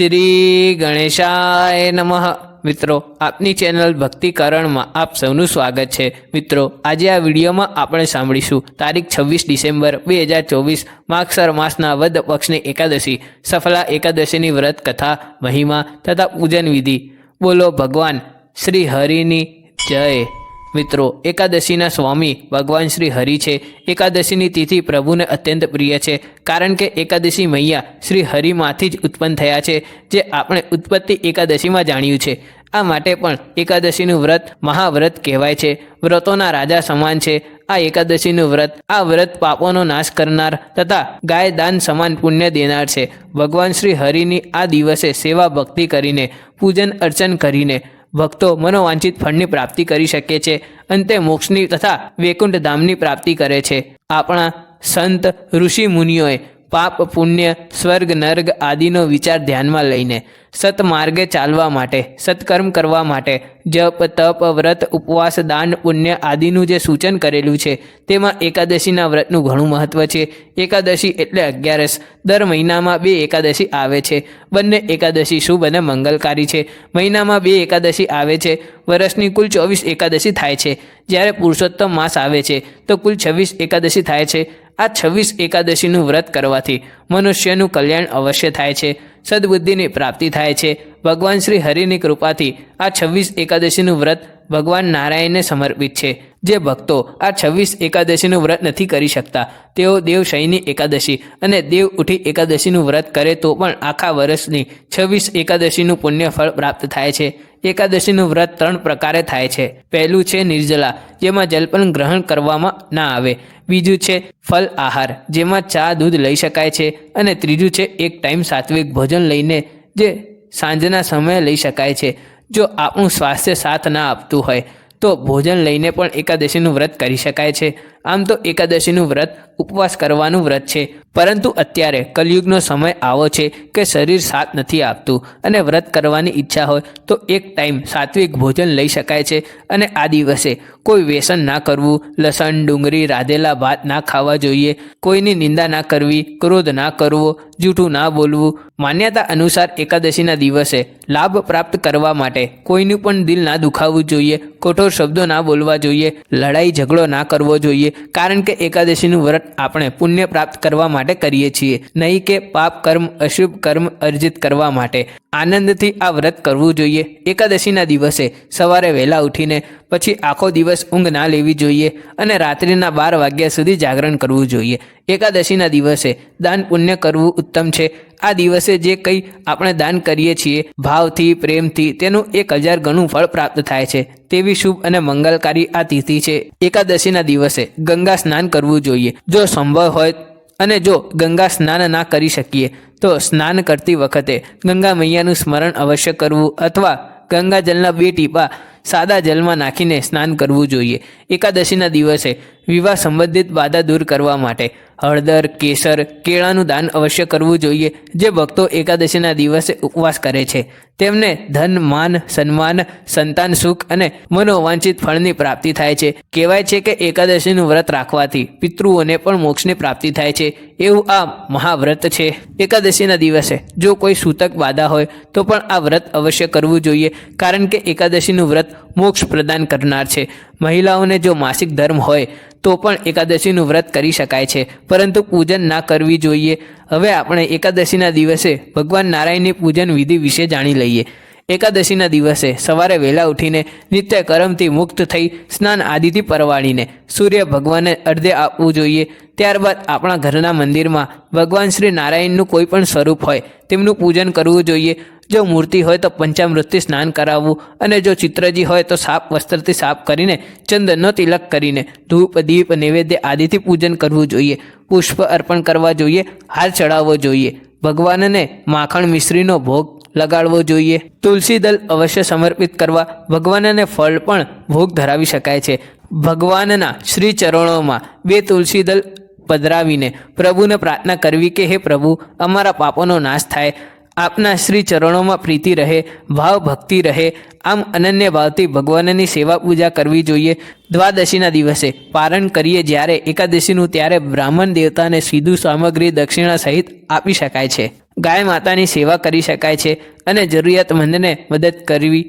શ્રી ગણેશાય નમઃ. મિત્રો, આપની ચેનલ ભક્તિકરણમાં આપ સૌનું સ્વાગત છે. મિત્રો, આજે આ વિડીયોમાં આપણે સાંભળીશું તારીખ છવ્વીસ ડિસેમ્બર બે હજાર ચોવીસ માગસર માસના વદ પક્ષની એકાદશી, સફલા એકાદશીની વ્રત કથા, મહિમા તથા પૂજન વિધિ. બોલો ભગવાન, શ્રી હરિની જય. મિત્રો, એકાદશીના સ્વામી ભગવાન શ્રી હરિ છે. એકાદશીની તિથિ પ્રભુને અત્યંત પ્રિય છે, કારણ કે એકાદશી મૈયા શ્રી હરિમાંથી જ ઉત્પન્ન થયા છે, જે આપણે ઉત્પત્તિ એકાદશીમાં જાણ્યું છે. આ માટે પણ એકાદશીનું વ્રત મહાવ્રત કહેવાય છે. વ્રતોના રાજા સમાન છે. આ એકાદશીનું વ્રત, આ વ્રત પાપોનો નાશ કરનાર તથા ગાય દાન સમાન પુણ્ય દેનાર છે. ભગવાન શ્રી હરિની આ દિવસે સેવા ભક્તિ કરીને, પૂજન અર્ચન કરીને ભક્તો મનોવાંછિત ફળની પ્રાપ્તિ કરી શકે છે અંતે મોક્ષની તથા વૈકુંઠ ધામની પ્રાપ્તિ કરે છે. આપણા સંત ઋષિ મુનિઓએ પાપ, પુણ્ય, સ્વર્ગ, નર્ગ આદિનો વિચાર ધ્યાનમાં લઈને સતમાર્ગે ચાલવા માટે, સત્કર્મ કરવા માટે, જપ, તપ, વ્રત, ઉપવાસ, દાન, પુણ્ય આદિનું જે સૂચન કરેલું છે, તેમાં એકાદશીના વ્રતનું ઘણું મહત્વ છે. એકાદશી એટલે અગિયારસ. દર મહિનામાં બે એકાદશી આવે છે. બંને એકાદશી શુભ અને મંગલકારી છે. મહિનામાં બે એકાદશી આવે છે. વર્ષની કુલ ચોવીસ એકાદશી થાય છે. જ્યારે પુરુષોત્તમ માસ આવે છે, તો કુલ છવ્વીસ એકાદશી થાય છે. આ છવ્વીસ એકાદશીનું વ્રત કરવાથી મનુષ્યનું કલ્યાણ અવશ્ય થાય છે, સદબુદ્ધિની પ્રાપ્તિ થાય છે. ભગવાન શ્રી હરિની કૃપાથી આ છવ્વીસ એકાદશીનું વ્રત ભગવાન નારાયણને સમર્પિત છે. જે ભક્તો આ છવ્વીસ એકાદશીનું વ્રત નથી કરી શકતા, તેઓ દેવશયની એકાદશી અને દેવ ઉઠી એકાદશીનું વ્રત કરે તો પણ આખા વર્ષની છવ્વીસ એકાદશીનું પુણ્ય ફળ પ્રાપ્ત થાય છે. એકાદશીનું વ્રત ત્રણ પ્રકારે થાય છે. પહેલું છે નિર્જલા, જેમાં જલપન ગ્રહણ કરવામાં ના આવે. બીજું છે ફલ આહાર, જેમાં ચા દૂધ લઈ શકાય છે. અને ત્રીજું છે એક ટાઈમ સાત્વિક ભોજન લઈને જે સાંજના સમયે લઈ શકાય છે. જો આપણું સ્વાસ્થ્ય સાથ ના આપતું હોય, તો ભોજન લઈને પણ એકાદશીનું વ્રત કરી શકાય છે. આમ તો એકાદશીનું વ્રત, ઉપવાસ કરવાનું વ્રત છે. પરંતુ અત્યારે કલયુગનો સમય આવો છે કે શરીર સાથ નથી આપતું અને વ્રત કરવાની ઈચ્છા હોય તો એક ટાઈમ સાત્વિક ભોજન લઈ શકાય છે અને આ દિવસે કોઈ વ્યસન ના કરવું, લસણ, ડુંગળી, રાધેલા ભાત ના ખાવા જોઈએ, કોઈની નિંદા ના કરવી, ક્રોધ ના કરવો, જૂઠું ના બોલવું. માન્યતા અનુસાર એકાદશીના દિવસે લાભ પ્રાપ્ત કરવા માટે કોઈનું પણ દિલ ના દુખાવવું જોઈએ, કઠોર શબ્દો ના બોલવા જોઈએ, લડાઈ ઝઘડો ના કરવો જોઈએ કારણ કે એકાદશીનું વ્રત આપણે પુણ્ય પ્રાપ્ત કરવા માટે કરીએ છીએ, નહીં કે પાપ કર્મ, અશુભ કર્મ અર્જિત કરવા માટે. આનંદથી આ વ્રત કરવું જોઈએ. એકાદશીના દિવસે સવારે વહેલા ઉઠીને પછી આખો દિવસ ઊંઘ ના લેવી જોઈએ અને રાત્રિના બાર વાગ્યા સુધી જાગરણ કરવું જોઈએ. એકાદશીના દિવસે દાન પુણ્ય કરવું ઉત્તમ છે. આ દિવસે જે કંઈ આપણે દાન કરીએ છીએ, ભાવથી, પ્રેમથી, તેનું એક હજાર ગણું ફળ પ્રાપ્ત થાય છે. તેવી શુભ અને મંગલકારી આ તિથિ છે. એકાદશીના દિવસે ગંગા સ્નાન કરવું જોઈએ. જો સંભવ હોય અને જો ગંગા સ્નાન ના કરી શકીએ, તો સ્નાન કરતી વખતે ગંગા મૈયાનું સ્મરણ અવશ્ય કરવું અથવા ગંગાજલના બે ટીપા સાદા જલમાં નાખીને સ્નાન કરવું જોઈએ. એકાદશીના દિવસે વિવાહ સંબંધિત બાધા દૂર કરવા માટે. હળદર, કેસર, કેળાનું દાન અવશ્ય કરવું જોઈએ, જે ભક્તો એકાદશીના દિવસે ઉપવાસ કરે છે. તેમને ધન, માન, સન્માન, સંતાન, સુખ અને મનોવાંછિત ફળની પ્રાપ્તિ થાય છે. કહેવાય છે કે એકાદશીનું વ્રત રાખવાથી પિતૃઓને પણ મોક્ષની પ્રાપ્તિ થાય છે. એવું આ મહાવ્રત છે. એકાદશીના દિવસે જો કોઈ સૂતક બાધા હોય, તો પણ આ વ્રત અવશ્ય કરવું જોઈએ, કારણ કે એકાદશીનું વ્રત મોક્ષ પ્રદાન કરનાર છે. મહિલાઓને જો માસિક ધર્મ હોય, તો પણ એકાદશીનું વ્રત કરી શકાય છે. પરંતુ પૂજન ના કરવી જોઈએ. હવે આપણે એકાદશીના દિવસે ભગવાન નારાયણની પૂજન વિધિ વિશે જાણી લઈએ. એકાદશીના દિવસે સવારે વહેલા ઉઠીને નિત્ય કરમથી મુક્ત થઈ સ્નાન આદિથી પરવાળીને સૂર્ય ભગવાનને અર્ધે આપવું જોઈએ. ત્યારબાદ આપણા ઘરના મંદિરમાં ભગવાન શ્રી નારાયણનું કોઈ પણ સ્વરૂપ હોય, તેમનું પૂજન કરવું જોઈએ. જો મૂર્તિ હોય તો પંચામૃતથી સ્નાન કરાવવું અને જો ચિત્રજી હોય તો સાપ વસ્ત્રથી સાફ કરીને ચંદનનો તિલક કરીને ધૂપ, દીપ, નૈવેદ્ય આદિથી પૂજન કરવું જોઈએ. પુષ્પ અર્પણ કરવા જોઈએ, હાર ચડાવવો જોઈએ. ભગવાનને માખણ મિશ્રીનો ભોગ લગાડવો જોઈએ. તુલસી દલ અવશ્ય સમર્પિત કરવા ભગવાનને ફળ પણ ભોગ ધરાવી શકાય છે. ભગવાનના શ્રી ચરણોમાં બે તુલસી દલ પધરાવીને પ્રભુને પ્રાર્થના કરવી કે, હે પ્રભુ, અમારા પાપોનો નાશ થાય. આપના શ્રી ચરણોમાં પ્રીતિ રહે ભાવ ભક્તિ રહે. આમ અનન્ય ભાવથી ભગવાનની સેવા પૂજા કરવી જોઈએ. દ્વાદશીના દિવસે પારણ કરીએ જ્યારે એકાદશીનું ત્યારે બ્રાહ્મણ દેવતાને સીધું સામગ્રી દક્ષિણા સહિત આપી શકાય છે. ગાય માતાની સેવા કરી શકાય છે અને જરૂરિયાતમંદને મદદ કરવી.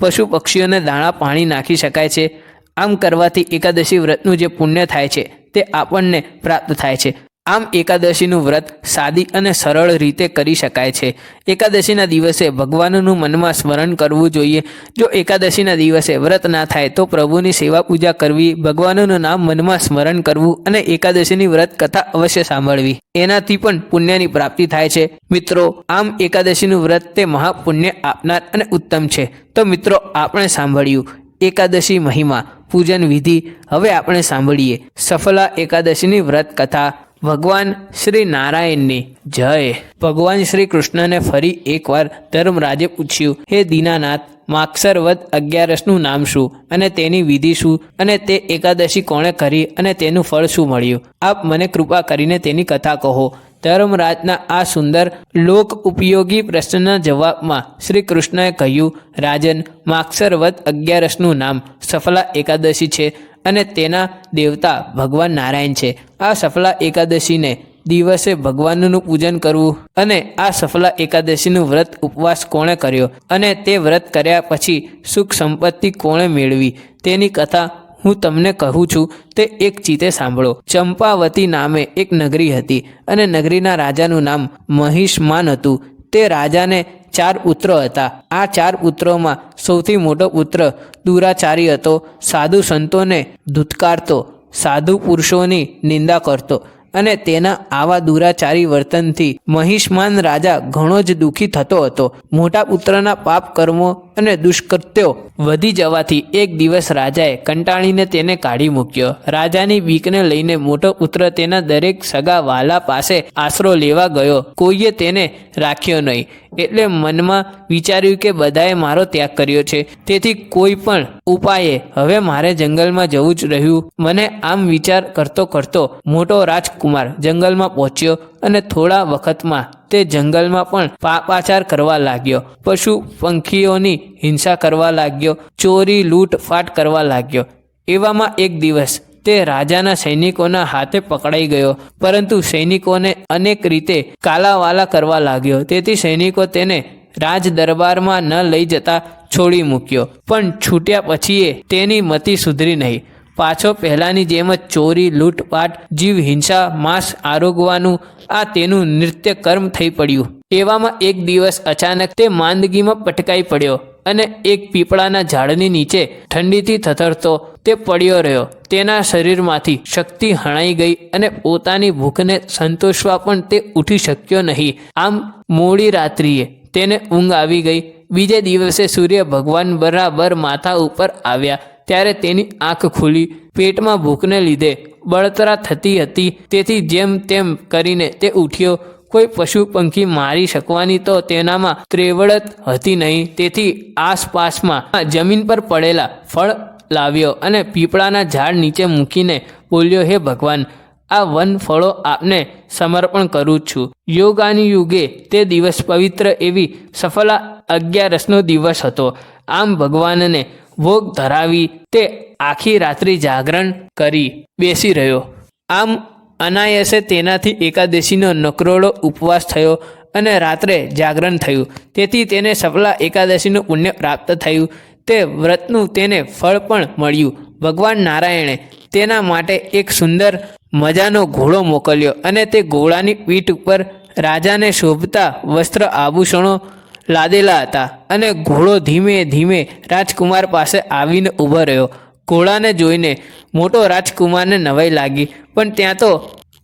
પશુ પક્ષીઓને દાણા પાણી નાખી શકાય છે. આમ કરવાથી એકાદશી વ્રતનું જે પુણ્ય થાય છે, તે આપણને પ્રાપ્ત થાય છે. આમ એકાદશીનું વ્રત સાદી અને સરળ રીતે કરી શકાય છે. એકાદશીના દિવસે ભગવાનનું મનમાં સ્મરણ કરવું જોઈએ. જો એકાદશીના દિવસે વ્રત ના થાય, તો પ્રભુની સેવા પૂજા કરવી, ભગવાનનું નામ મનમાં સ્મરણ કરવું અને એકાદશીની વ્રત કથા અવશ્ય સાંભળવી. એનાથી પણ પુણ્યની પ્રાપ્તિ થાય છે. મિત્રો, આમ એકાદશીનું વ્રત તે મહાપુણ્ય આપનાર અને ઉત્તમ છે. તો મિત્રો, આપણે સાંભળ્યું. એકાદશી મહિમા, પૂજન વિધિ, હવે આપણે સાંભળીએ સફલા એકાદશીની વ્રત કથા. ભગવાન શ્રી નારાયણની જય. ભગવાન શ્રી કૃષ્ણને ફરી એકવાર ધર્મરાજે પૂછ્યું, હે દીનાનાથ માક્ષર વદ અગિયારસનું નામ શું અને તેની વિધિ શું અને તે એકાદશી કોણે કરી અને તેનું ફળ શું મળ્યું? આપ મને કૃપા કરીને તેની કથા કહો. ધર્મરાજના આ સુંદર લોક ઉપયોગી પ્રશ્નના જવાબમાં શ્રી કૃષ્ણએ કહ્યું, રાજન માક્ષર વદ અગિયારસનું નામ સફલા એકાદશી છે અને તેના દેવતા ભગવાન નારાયણ છે. આ સફલા એકાદશીને દિવસે ભગવાનનું પૂજન કરવું અને આ સફલા એકાદશીનું વ્રત ઉપવાસ કોણે કર્યો? અને તે વ્રત કર્યા પછી સુખ સંપત્તિ કોણે મેળવી? તેની કથા હું તમને કહું છું, તે એક ચીતે સાંભળો. ચંપાવતી નામે એક નગરી હતી અને નગરીના રાજાનું નામ મહિષમાન હતું. તે રાજાને ચાર પુત્રો હતા. આ ચાર પુત્રોમાં સૌથી મોટો પુત્ર દુરાચારી હતો. સાધુ સંતોને ધૂતકારતો. સાધુ પુરુષોની નિંદા કરતો. અને તેના આવા દુરાચારી વર્તનથી મહિષ્માન રાજા ઘણો જ દુઃખી થતો હતો. મોટા પુત્રના પાપ કર્મો અને દુષ્કૃત્યો વધી જવાથી એક દિવસ રાજાએ કંટાળીને તેને કાઢી મૂક્યો. રાજાની બીકને લઈને મોટો પુત્ર તેના દરેક સગા વાલા પાસે આશરો લેવા ગયો. કોઈએ તેને રાખ્યો નહીં. એટલે મનમાં વિચાર્યું કે બધાએ મારો ત્યાગ કર્યો છે. તેથી કોઈ પણ ઉપાયે હવે મારે જંગલમાં જવું જ રહ્યું. મને આમ વિચાર કરતો કરતો મોટો રાજકુમાર જંગલમાં પહોંચ્યો અને થોડા વખતમાં તે જંગલમાં પણ પાપાચાર કરવા લાગ્યો. પશુ પંખીઓની હિંસા કરવા લાગ્યો, ચોરી લૂંટફાટ કરવા લાગ્યો. એવામાં એક દિવસ તે રાજાના સૈનિકોના હાથે પકડાઈ ગયો, પરંતુ સૈનિકોને અનેક રીતે કાલાવાલા કરવા લાગ્યો. તેથી સૈનિકો તેને રાજ દરબારમાં ન લઈ જતા છોડી મૂક્યો. પણ છૂટ્યા પછીએ તેની મતિ સુધરી નહીં. પાછો પહેલાંની જેમ જ ચોરી, લૂંટપાટ, જીવ હિંસા, માંસ આરોગવાનું, આ તેનું નૃત્ય કર્મ થઈ પડ્યું. એવામાં એક દિવસ અચાનક તે માંદગીમાં પટકાઈ પડ્યો અને એક પીપળાના ઝાડની નીચે ઠંડીથી થથરતો તે પડ્યો રહ્યો. તેના શરીરમાંથી શક્તિ હણાઈ ગઈ અને પોતાની ભૂખને સંતોષવા પણ તે ઉઠી શક્યો નહીં. આમ મોડી રાત્રિએ તેને ઊંઘ આવી ગઈ. બીજે દિવસે સૂર્ય ભગવાન બરાબર માથા ઉપર આવ્યા. ત્યારે તેની આંખ ખુલી. પેટમાં ભૂખને લીધે બળતરા થતી હતી. તેથી જેમ તેમ કરીને તે ઉઠ્યો. કોઈ પશુ પંખી મારી શકવાની તો તેનામાં ત્રેવડત હતી નહીં. તેથી આસપાસમાં જમીન પર પડેલા ફળ લાવ્યો અને પીપળાના ઝાડ નીચે મૂકીને બોલ્યો, હે ભગવાન, આ વન ફળો આપને સમર્પણ કરું છું. યોગાની યુગે તે દિવસ પવિત્ર એવી સફલા અગિયારસનો દિવસ હતો. આમ ભગવાનને ભોગ ધરાવી તે આખી રાત્રિ જાગરણ કરી બેસી રહ્યો. આમ અનાયસે તેનાથી એકાદશીનો નકરોડો ઉપવાસ થયો અને રાત્રે જાગરણ થયું. તેથી તેને સફલા એકાદશીનું પુણ્ય પ્રાપ્ત થયું. તે વ્રતનું તેને ફળ પણ મળ્યું. ભગવાન નારાયણે તેના માટે એક સુંદર મજાનો ઘોડો મોકલ્યો અને તે ઘોડાની પીઠ ઉપર રાજાને શોભતા વસ્ત્ર આભૂષણો લાદેલા હતા અને ઘોડો ધીમે ધીમે રાજકુમાર પાસે આવીને ઊભો રહ્યો. ઘોડાને જોઈને મોટો રાજકુમારને નવાઈ લાગી, પણ ત્યાં તો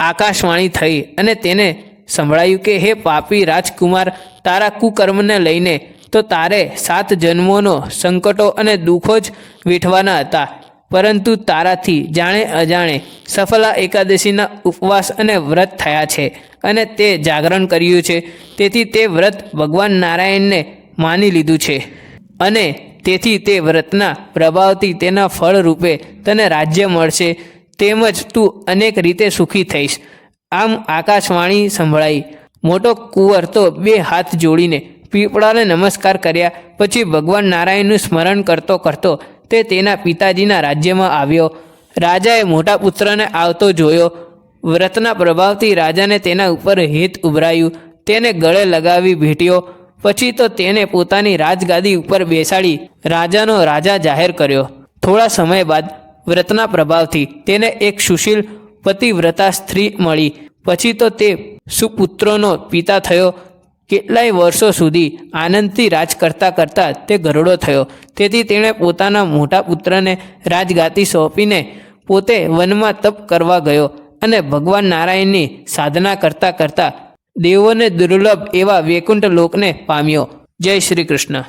આકાશવાણી થઈ અને તેને સંભળાયું કે, હે પાપી રાજકુમાર, તારા કુકર્મને લઈને તો તારે સાત જન્મોનો સંકટો અને દુઃખો જ વેઠવાના હતા. પરંતુ તારાથી જાણે અજાણે સફલા એકાદશીના ઉપવાસ અને વ્રત થયા છે અને તે જાગરણ કર્યું છે. તેથી તે વ્રત ભગવાન નારાયણને માની લીધું છે અને તેથી તે વ્રતના પ્રભાવથી તેના ફળ રૂપે તને રાજ્ય મળશે. તેમજ તું અનેક રીતે સુખી થઈશ. આમ આકાશવાણી સંભળાઈ. મોટો કુંવર તો બે હાથ જોડીને પીપળાને નમસ્કાર કર્યા. પછી ભગવાન નારાયણનું સ્મરણ કરતો કરતો તે તેના પિતાજીના રાજ્યમાં આવ્યો. રાજાએ મોટા પુત્રને આવતો જોયો. વ્રતના પ્રભાવથી રાજાને તેના ઉપર હિત ઉભરાયું. તેને ગળે લગાવી ભેટ્યો. પછી તો તેને પોતાની રાજગાદી ઉપર બેસાડી રાજાનો રાજા જાહેર કર્યો. થોડા સમય બાદ વ્રતના પ્રભાવથી તેને એક સુશીલ પતિવ્રતા સ્ત્રી મળી. પછી તો તે સુપુત્રોનો પિતા થયો. કેટલાય વર્ષો સુધી આનંદથી રાજ કરતા કરતા તે ગરડો થયો. તેથી તેણે પોતાના મોટા પુત્રને રાજગાતી સોંપીને પોતે વનમાં તપ કરવા ગયો અને ભગવાન નારાયણની સાધના કરતા કરતા દેવોને દુર્લભ એવા વૈકુંઠ લોકને પામ્યો. જય શ્રી કૃષ્ણ.